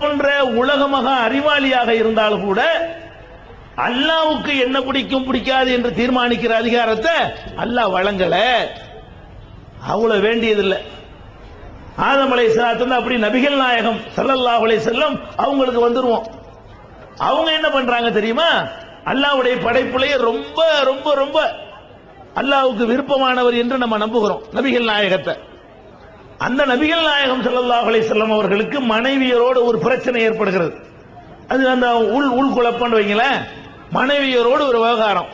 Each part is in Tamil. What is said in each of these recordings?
போன்ற உலகமக அறிவாளியாக இருந்தால் கூட அல்லாவுக்கு என்ன பிடிக்கும் பிடிக்காது என்று தீர்மானிக்கிற அதிகாரத்தை அல்லாஹ் வழங்கல. அவ்வளவு வேண்டியதில்லை. ஆதம் அலை அப்படி நபிகள் நாயகம் சல்லல்லாஹ் அலை செல்லம் அவங்களுக்கு வந்துருவோம். அவங்க என்ன பண்றாங்க தெரியுமா? அல்லாவுடைய படைப்புலயே ரொம்ப ரொம்ப ரொம்ப அல்லாவுக்கு விருப்பமானவர் என்று நம்ம நம்புகிறோம். நபிகள் நாயகத்தை. அந்த நபிகள் நாயகம் ஸல்லல்லாஹு அலைஹி அவர்களுக்கு மனைவியரோடு ஒரு பிரச்சனை ஏற்படுகிறது. அது அந்த உள் உள் குழப்பம்னு வைங்களேன். மனைவியரோடு ஒரு விவகாரம்.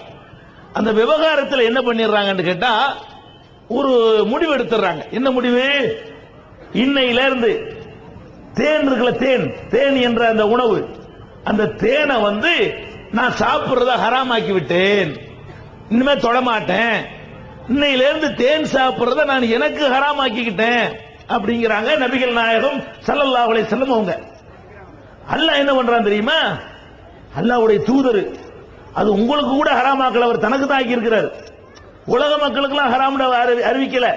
அந்த விவகாரத்தில் என்ன பண்ணிடுறாங்கன்னு கேட்டா ஒரு முடிவு எடுத்துடுறாங்க. என்ன முடிவு? இன்னையில இருந்து தேன் இருக்குல்ல தேன் தேன் என்ற அந்த உணவு. அந்த தேனை வந்து நான் சாப்பிடுறத ஹராமாக்கி விட்டேன். இனிமே தொடமாட்டேன் இன்னையில இருந்து தேன் சாப்பிடுறத நான் எனக்கு ஹராமாக்கிக்கிட்டேன் அப்படிங்கிறாங்க நபிகள் நாயகம் சல்லல்லா அலைஹி செல்லும் அவங்க. அல்லாஹ் என்ன பண்றான் தெரியுமா? அல்லாஹ்வுடைய தூதர். அது உங்களுக்கு கூட ஹராமாக்கல. அவர் தனக்கு தான் ஆக்கி இருக்கிறார் உலக மக்களுக்கெல்லாம் ஹராம் அறிவிக்கல.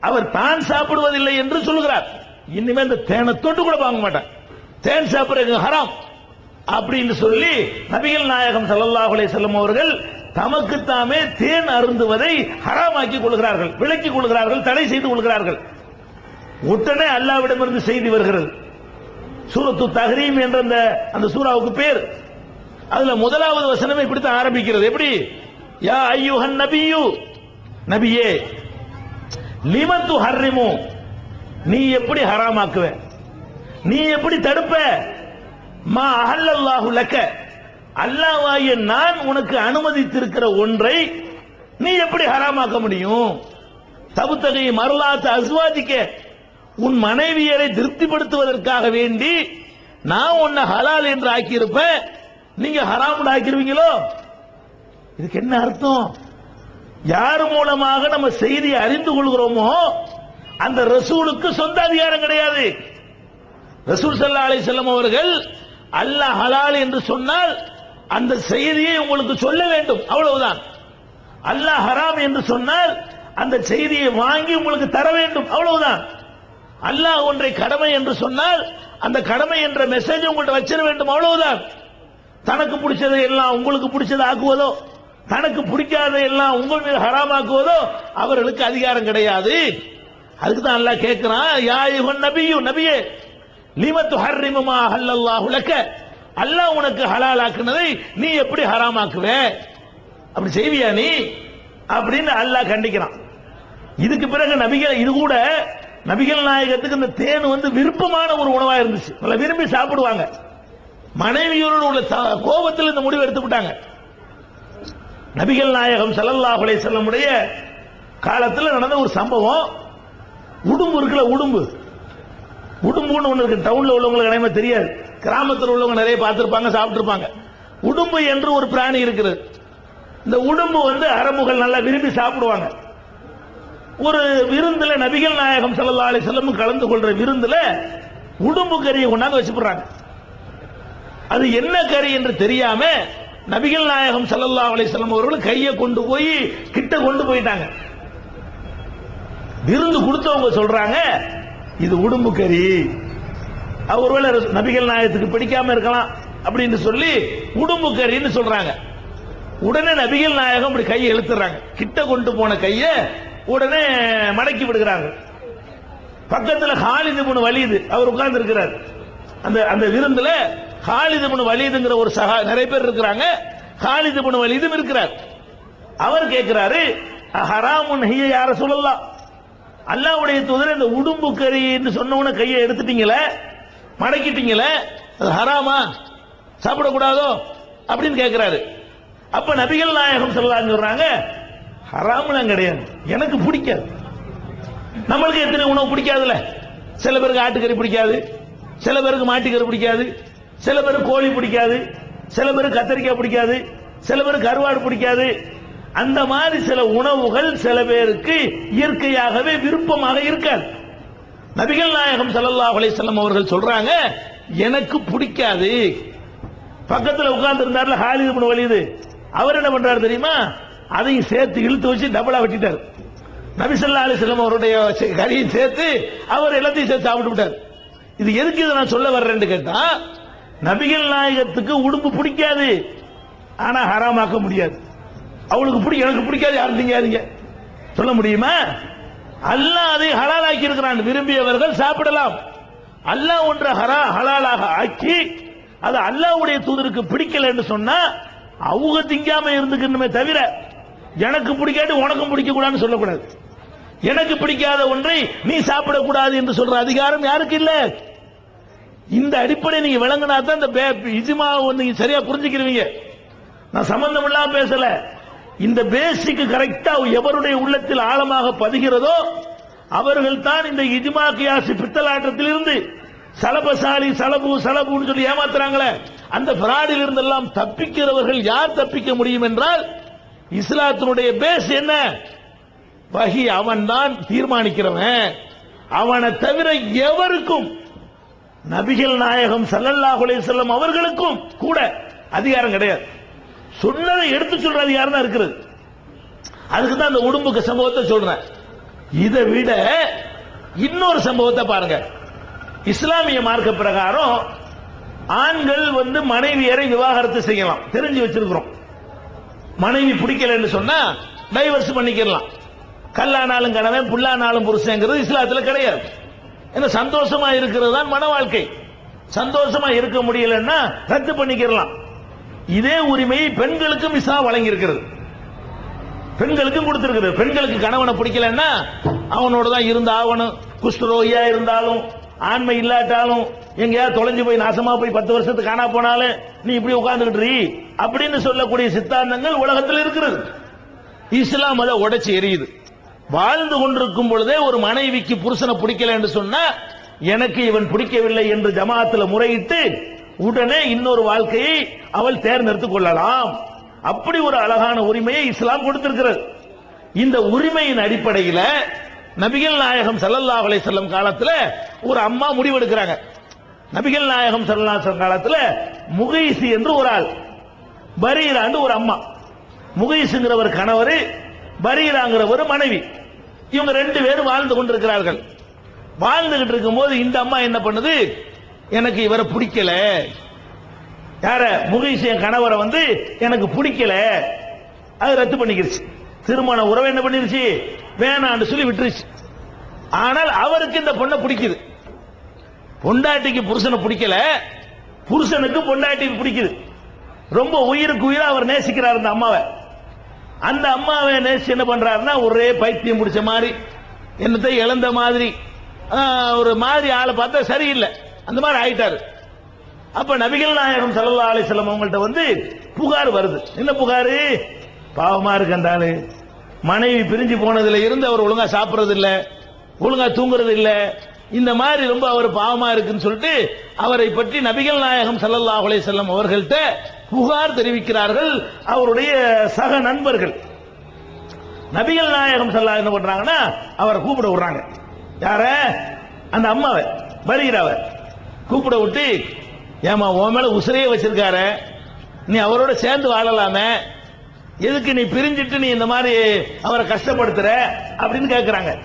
அவர் தான் சாப்பிடுவதில்லை என்று சொல்கிறார். இனிமே இந்த தேனை தொட்டு கூட வாங்க மாட்டேன். தேன் சாப்பிடுறது ஹராம். அப்படின்னு சொல்லி நபிகள் நாயகம் சல்லல்லாஹுலே அலைஹி அவர்கள் தமக்கு தாமே தேன் அருந்துவதை ஹராமாக்கி கொள்கிறார்கள் விலக்கிக் கொள்கிறார்கள் தடை செய்து கொள்கிறார்கள். உடனே அல்லாவிடமிருந்து செய்தி வருகிறது. சூரத்து தஹரீம் என்ற அந்த அந்த சூறாவுக்கு பேர். அதுல முதலாவது வசனமே இப்படித்தான் ஆரம்பிக்கிறது. எப்படி? யா ஐயுஹன் நபியு. நபியே லிமத்து ஹர்ரிமு நீ எப்படி ஹராமாக்குவ? நீ எப்படி தடுப்ப? மா அஹல்லல்லாஹு லக்க. அல்லாவாய நான் உனக்கு அனுமதித்திருக்கிற ஒன்றை நீ எப்படி ஹராமாக்க முடியும்? தபுத்தகை மரலாத்த அசுவாதிக்க உன் மனைவியரை திருப்திப்படுத்துவதற்காக வேண்டி நான் உன்னை ஹலால் என்று ஆக்கியிருப்பேன். நீங்க ஹராம் ஆக்கிருவீங்களோ? இதுக்கு என்ன அர்த்தம்? யார் மூலமாக நம்ம செய்தியை அறிந்து கொள்கிறோமோ அந்த ரசூலுக்கு சொந்த அதிகாரம் கிடையாது. ரசூல் சல்லா அலிசல்லம் அவர்கள் அல்லாஹ் ஹலால் என்று சொன்னால் அந்த செய்தியை உங்களுக்கு சொல்ல வேண்டும். அவ்வளவுதான். அல்லாஹ் ஹராம் என்று சொன்னால் அந்த செய்தியை வாங்கி உங்களுக்கு தர வேண்டும். அவ்வளவுதான். அல்லாஹ் ஒன்றை கடமை என்று சொன்னால் அந்த கடமை என்ற மெசேஜ் உங்கள்கிட்ட வச்சிட வேண்டும். அவ்வளவுதான். தனக்கு பிடிச்சதை எல்லாம் உங்களுக்கு பிடிச்சதை ஆக்குவதோ தனக்கு பிடிக்காத எல்லாம் உங்கள் மீது ஹராமாக்குவதோ அவர்களுக்கு அதிகாரம் கிடையாது. அதுக்கு தான் அல்லாஹ் கேட்கிறான் யா யுகன் நபியு நபியே லிமத்து ஹர்ரிமுமா ஹல்லல்லாஹு லக்க? அல்லாஹ் உனக்கு ஹலால் ஆக்குனதை நீ எப்படி ஹராமாக்குவ? அப்படி செய்வியா நீ? அப்படின்னு அல்லாஹ் கண்டிக்கிறான். இதுக்கு பிறகு நபிகள் இது கூட நபிகள் நாயகத்துக்கு இந்த தேன் வந்து விருப்பமான ஒரு உணவா இருந்துச்சு. நல்லா விரும்பி சாப்பிடுவாங்க. மனைவியோடு உள்ள கோபத்தில் இந்த முடிவு எடுத்துக்கிட்டாங்க. நபிகள் நாயகம் சல்லல்லாஹ் அலைஹி வஸல்லமுடைய காலத்தில் நடந்த ஒரு சம்பவம். உடும்பு இருக்குல்ல உடும்பு. உடும்புன்னு ஒன்று இருக்கு. டவுன்ல உள்ளவங்களுக்கு நிறைய தெரியாது. கிராமத்தில் உள்ளவங்க நிறைய பார்த்திருப்பாங்க சாப்பிட்ருப்பாங்க உடும்பு என்று ஒரு பிராணி இருக்கிறது இந்த உடும்பு வந்து அரபுகள் நல்லா விரும்பி சாப்பிடுவாங்க. ஒரு விருந்துல நபிகள் நாயகம் ஸல்லல்லாஹு அலி செல்லமும் கலந்து கொள்ற விருந்துல உடும்பு கறியை கொண்டாந்து வச்சுப்படுறாங்க. அது என்ன கறி என்று தெரியாம நபிகள் நாயகம் ஸல்லல்லாஹு அலைஹி வஸல்லம் அவர்கள் கையை கொண்டு போய் கிட்ட கொண்டு போயிட்டாங்க. விருந்து கொடுத்தவங்க சொல்றாங்க இது உடும்பு கறி. ஒருவேளை நபிகள் நாயகத்துக்கு பிடிக்காம இருக்கலாம் அப்படின்னு சொல்லி உடும்பு கறின்னு சொல்றாங்க. உடனே நபிகள் நாயகம் இப்படி கையை இழுத்துறாங்க. கிட்ட கொண்டு போன கையை உடனே மடக்கி விடுகிறாங்க. பக்கத்துல ஹாலிது முன் வலிது அவர் உட்கார்ந்து இருக்கிறார் அந்த அந்த விருந்துல ஹாலிது முன் வலிதுங்கிற ஒரு சகா நிறைய பேர் இருக்கிறாங்க. ஹாலிது முன் வலிதும் இருக்கிறார். அவர் கேட்கிறாரு ஹராமுன் ஹைய யார சொல்லலாம் அல்லாவுடைய தூதர் இந்த உடும்பு கறின்னு சொன்ன உடனே கையை எடுத்துட்டீங்களே மடக்கிட்டீங்களே? அது ஹராமா? சாப்பிடக்கூடாதோ? அப்படின்னு கேட்கிறாரு அப்ப நபிகள் நாயகம் செல்லலாம்னு சொல்றாங்க ஹராம்லாம் கிடையாது. எனக்கு பிடிக்காது. நம்மளுக்கு எத்தனை உணவு பிடிக்காதுல்ல? சில பேருக்கு ஆட்டுக்கறி பிடிக்காது. சில பேருக்கு மாட்டுக்கறி பிடிக்காது. சில பேருக்கு கோழி பிடிக்காது. சில பேருக்கு கத்தரிக்காய் பிடிக்காது. சில பேருக்கு கருவாடு பிடிக்காது. அந்த மாதிரி சில உணவுகள் சில பேருக்கு இயற்கையாகவே விருப்பமாக இருக்காது. நபிகள் நாயகம் சல்லா அலிசல்லம் அவர்கள் சொல்றாங்க எனக்கு பிடிக்காது. பக்கத்தில் உட்கார்ந்து இருந்தார்ல ஹாலிது பண்ண வலீது. அவர் என்ன பண்றாரு தெரியுமா? அதையும் சேர்த்து இழுத்து வச்சு டபுளா வெட்டிட்டார். நபி அலிசல்லம் அவருடைய கறியும் சேர்த்து அவர் எல்லாத்தையும் சேர்த்து சாப்பிட்டு விட்டார். இது எதுக்கு இதை நான் சொல்ல வர்றேன்னு கேட்டா நபிகள் நாயகத்துக்கு உடுப்பு பிடிக்காது. ஆனா ஹராமாக்க முடியாது. அவளுக்கு பிடிக்கும் எனக்கு பிடிக்காது யாரும் திங்காதீங்க. சொல்ல முடியுமா? அல்லாஹ் அதை ஹலாலாக்கி இருக்கிறான் விரும்பியவர்கள் சாப்பிடலாம். அல்லாஹ் ஒன்றை ஹரா ஹலாலாக ஆக்கி அது அல்லாஹ்வுடைய தூதருக்கு பிடிக்கல என்று சொன்னா அவங்க திங்காம இருந்துக்கணுமே தவிர எனக்கு பிடிக்காட்டி உனக்கும் பிடிக்க கூடாதுன்னு சொல்லக்கூடாது. எனக்கு பிடிக்காத ஒன்றை நீ சாப்பிடக்கூடாது என்று சொல்ற அதிகாரம் யாருக்கு இல்ல? இந்த அடிப்படை நீங்க விளங்கினா தான் இந்த இஜிமா நீங்க சரியா புரிஞ்சுக்கிறீங்க. நான் சம்பந்தம் இல்லாம பேசல. இந்த பேசிக் கரெக்டா எவருடைய உள்ளத்தில் ஆழமாக பதிகிறதோ அவர்கள் தான் இந்த இஜ்மா கியாசி பித்தலாட்டத்தில் இருந்து சலபசாலி சலபு சலபுன்னு சொல்லி ஏமாத்துறாங்களே அந்த பிராடில் இருந்தெல்லாம் தப்பிக்கிறவர்கள் யார் தப்பிக்க முடியும் என்றால் இஸ்லாத்தினுடைய பேஸ் என்ன? வகி அவன்தான் தீர்மானிக்கிறவன். அவனை தவிர எவருக்கும் நபிகள் நாயகம் ஸல்லல்லாஹு செல்லும் அவர்களுக்கும் கூட அதிகாரம் கிடையாது. சொன்னதை எடுத்து சொல்றது யாருன்னா தான் இருக்கிறது. அதுக்கு தான் அந்த உடும்புக்கு சம்பவத்தை சொல்றேன். இதை விட இன்னொரு சம்பவத்தை பாருங்க. இஸ்லாமிய மார்க்க பிரகாரம் ஆண்கள் வந்து மனைவியரை விவாகரத்து செய்யலாம். தெரிஞ்சு வச்சிருக்கிறோம். மனைவி பிடிக்கலன்னு சொன்னா டைவர்ஸ் பண்ணிக்கலாம் கல்லானாலும் கணவன் புல்லானாலும் புருஷங்கிறது இஸ்லாத்துல கிடையாது. என்ன சந்தோஷமா இருக்கிறது தான் மன வாழ்க்கை. சந்தோஷமா இருக்க முடியலன்னா ரத்து பண்ணிக்கிறலாம் இதே உரிமையை பெண்களுக்கும் இஸ்லாம் வழங்கி இருக்கிறது பெண்களுக்கும் கொடுத்திருக்கிறது. பெண்களுக்கு கணவனை பிடிக்கலன்னா அவனோட தான் இருந்த ஆகணும் குஷ்டரோகியா இருந்தாலும் ஆண்மை இல்லாட்டாலும் எங்கேயாவது தொலைஞ்சு போய் நாசமா போய் பத்து வருஷத்துக்கு காணா போனாலும் நீ இப்படி உட்கார்ந்துகிட்டு அப்படின்னு சொல்லக்கூடிய சித்தாந்தங்கள் உலகத்தில் இருக்கிறது. இஸ்லாம் அதை உடைச்சு எரியுது. வாழ்ந்து கொண்டிருக்கும் பொழுதே ஒரு மனைவிக்கு புருஷனை பிடிக்கல என்று சொன்னா எனக்கு இவன் பிடிக்கவில்லை என்று ஜமாத்துல முறையிட்டு உடனே இன்னொரு வாழ்க்கையை அவள் தேர்ந்தெடுத்துக் கொள்ளலாம். அப்படி ஒரு அழகான உரிமையை இஸ்லாம் கொடுத்திருக்கிறது. இந்த உரிமையின் அடிப்படையில் நபிகள் நாயகம் சல்லல்லா அலை செல்லும் காலத்தில் ஒரு அம்மா முடிவெடுக்கிறாங்க. நபிகள் நாயகம் ஸல்லல்லாஹு செல்லும் காலத்தில் முகைசி என்று ஒரு ஆள் பரீராண்டு ஒரு அம்மா. முகைசுங்கிறவர் கணவர் பரீராங்கிறவர் மனைவி. இவங்க ரெண்டு பேரும் வாழ்ந்து கொண்டிருக்கிறார்கள். வாழ்ந்துகிட்டு இருக்கும்போது இந்த அம்மா என்ன பண்ணுது? எனக்கு இவரை பிடிக்கல. யார? முகேஷ் என் கணவரை வந்து எனக்கு பிடிக்கல. அது ரத்து பண்ணிக்கிருச்சு. திருமண உறவு என்ன பண்ணிருச்சு? வேணான்னு சொல்லி விட்டுருச்சு. ஆனால் அவருக்கு இந்த பொண்ணை பிடிக்குது. பொண்டாட்டிக்கு புருஷனை பிடிக்கல. புருஷனுக்கு பொண்டாட்டிக்கு பிடிக்குது. ரொம்ப உயிருக்கு உயிரா அவர் நேசிக்கிறார் அந்த அம்மாவை. அந்த அம்மாவை நேசிச்சு என்ன பண்றாருன்னா ஒரே பைத்தியம் பிடிச்ச மாதிரி என்னத்தை இழந்த மாதிரி ஒரு மாதிரி ஆளை பார்த்தா சரியில்லை. அந்த மாதிரி ஆயிட்டாரு. அப்ப நபிகள் நாயகம் சல்லா அலைஹி அவங்கள்ட்ட வந்து புகார் வருது. என்ன புகார்? பாவமா இருக்கு அந்த ஆளு. மனைவி பிரிஞ்சு போனதுல இருந்து அவர் ஒழுங்கா சாப்பிட்றது இல்ல ஒழுங்கா தூங்குறது இல்ல இந்த மாதிரி ரொம்ப அவர் பாவமா இருக்குன்னு சொல்லிட்டு அவரை பற்றி நபிகள் நாயகம் சல்லல்லா அலைஹி செல்லம் அவர்கள்ட்ட புகார் தெரிவிக்கிறார்கள் அவருடைய சக நண்பர்கள். நபிகள் நாயகம் சல்லா என்ன பண்றாங்கன்னா அவரை கூப்பிட விடுறாங்க. யார? அந்த அம்மாவை பரீராவை கூப்பிட விட்டு ஏமா உன் மேல உசிரையே வச்சிருக்காரு. நீ அவரோட சேர்ந்து வாழலாமே. எதுக்கு நீ பிரிஞ்சிட்டு நீ இந்த மாதிரி அவரை கஷ்டப்படுத்துற? அப்படின்னு கேட்கிறாங்க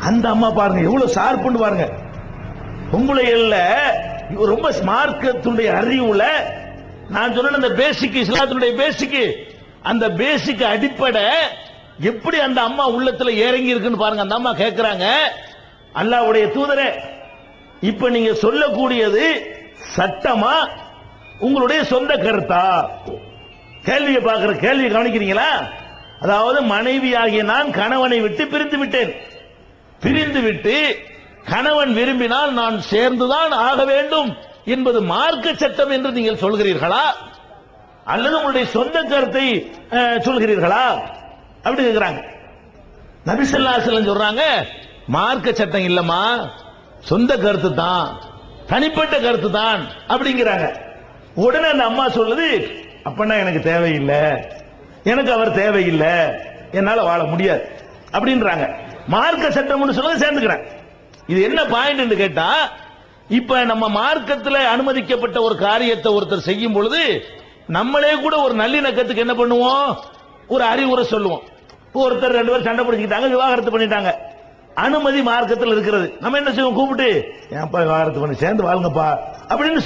அந்த அம்மா பாருங்க எவ்வளவு ஷார்ப்புன்னு பாருங்க. உங்களை இவர் ரொம்ப மார்க்கத்துடைய அறிவுல நான் சொன்ன அந்த பேசிக் இஸ்லாத்தினுடைய பேசிக் அந்த பேசிக் அடிப்படை எப்படி அந்த அம்மா உள்ளத்துல இறங்கி இருக்குன்னு பாருங்க அந்த அம்மா கேட்கிறாங்க அல்லாவுடைய தூதரே இப்ப நீங்க சொல்லக்கூடியது சட்டமா உங்களுடைய சொந்த கருத்தா? கேள்வியை பார்க்கிற கேள்வியை கவனிக்கிறீங்களா? அதாவது மனைவியாகிய நான் கணவனை விட்டு பிரிந்து விட்டேன். பிரிந்து விட்டு கணவன் விரும்பினால் நான் சேர்ந்துதான் ஆக வேண்டும் என்பது மார்க்க சட்டம் என்று நீங்கள் சொல்கிறீர்களா? அல்லது உங்களுடைய சொந்த கருத்தை சொல்கிறீர்களா? அப்படி கேட்கிறாங்க நபிசல்லாசலம் சொல்றாங்க மார்க்க சட்டம் இல்லம்மா. சொந்த கருத்து தான் தனிப்பட்ட கருத்து தான் அப்படிங்கிறாங்க. உடனே அந்த அம்மா சொல்லுது அப்பன்னா எனக்கு தேவையில்லை. எனக்கு அவர் தேவையில்லை. என்னால வாழ முடியாது. அப்படின்றாங்க. மார்க்க சட்டம்னு சொல்ல சேர்ந்துக்கிறேன். இது என்ன பாயிண்ட் கேட்டா இப்ப நம்ம மார்க்கத்தில் அனுமதிக்கப்பட்ட ஒரு காரியத்தை ஒருத்தர் செய்யும் பொழுது நம்மளே கூட ஒரு நல்லிணக்கத்துக்கு என்ன பண்ணுவோம்? ஒரு அறிவுரை சொல்லுவோம். ஒருத்தர் ரெண்டு பேரும் சண்டை பிடிச்சிக்கிட்டாங்க விவாகரத்து பண்ணிட்டாங்க. அனுமதி மார்க்கத்தில் இருக்கிறது. நம்ம என்ன செய்வோம்? கூப்பிட்டு ஏன்ப்பா வாரத்துக்கு சேர்ந்து வாழுங்கப்பா. அப்படின்னு